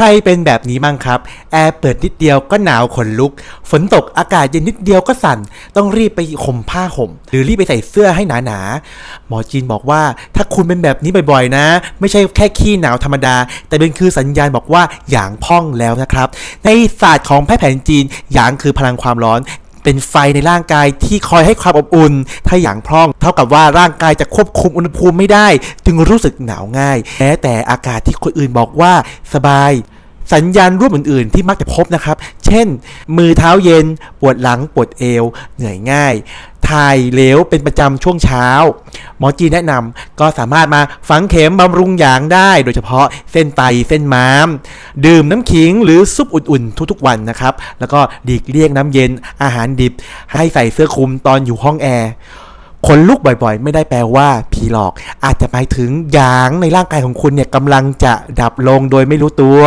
ใครเป็นแบบนี้บ้างครับ แอร์เปิดนิดเดียวก็หนาวขนลุก ฝนตกอากาศเย็นนิดเดียวก็สั่น ต้องรีบไปห่มผ้าห่ม หรือรีบไปใส่เสื้อให้หนาๆ หมอจีนบอกว่าถ้าคุณเป็นแบบนี้บ่อยๆนะ ไม่ใช่แค่ขี้หนาวธรรมดา แต่เป็นคือสัญญาณบอกว่าหยางพ่องแล้วนะครับ ในศาสตร์ของแพทย์แผนจีนหยางคือพลังความร้อน เป็นไฟในร่างกายที่คอยให้ความอบอุ่น ถ้าหยางพร่อง เท่ากับว่าร่างกายจะควบคุมอุณหภูมิไม่ได้ จึงรู้สึกหนาวง่ายแม้แต่อากาศที่คนอื่นบอกว่าสบายสัญญาณรูปอื่นๆ ที่มักจะพบนะครับ เช่น มือเท้าเย็น ปวดหลัง ปวดเอว เหนื่อยง่าย ถ่ายเหลวเป็นประจำช่วงเช้า หมอจีนแนะนำก็สามารถมาฝังเข็มบำรุงหยางได้ โดยเฉพาะเส้นไตเส้นม้าม ดื่มน้ำขิงหรือซุปอุ่นๆ ทุกๆวันนะครับ แล้วก็ดีกเลี่ยงน้ำเย็นอาหารดิบ ให้ใส่เสื้อคลุมตอนอยู่ห้องแอร์ขนลุกบ่อยๆ ไม่ได้แปลว่าผีหลอก อาจจะหมายถึงหยางในร่างกายของคุณเนี่ยกำลังจะดับลงโดยไม่รู้ตัว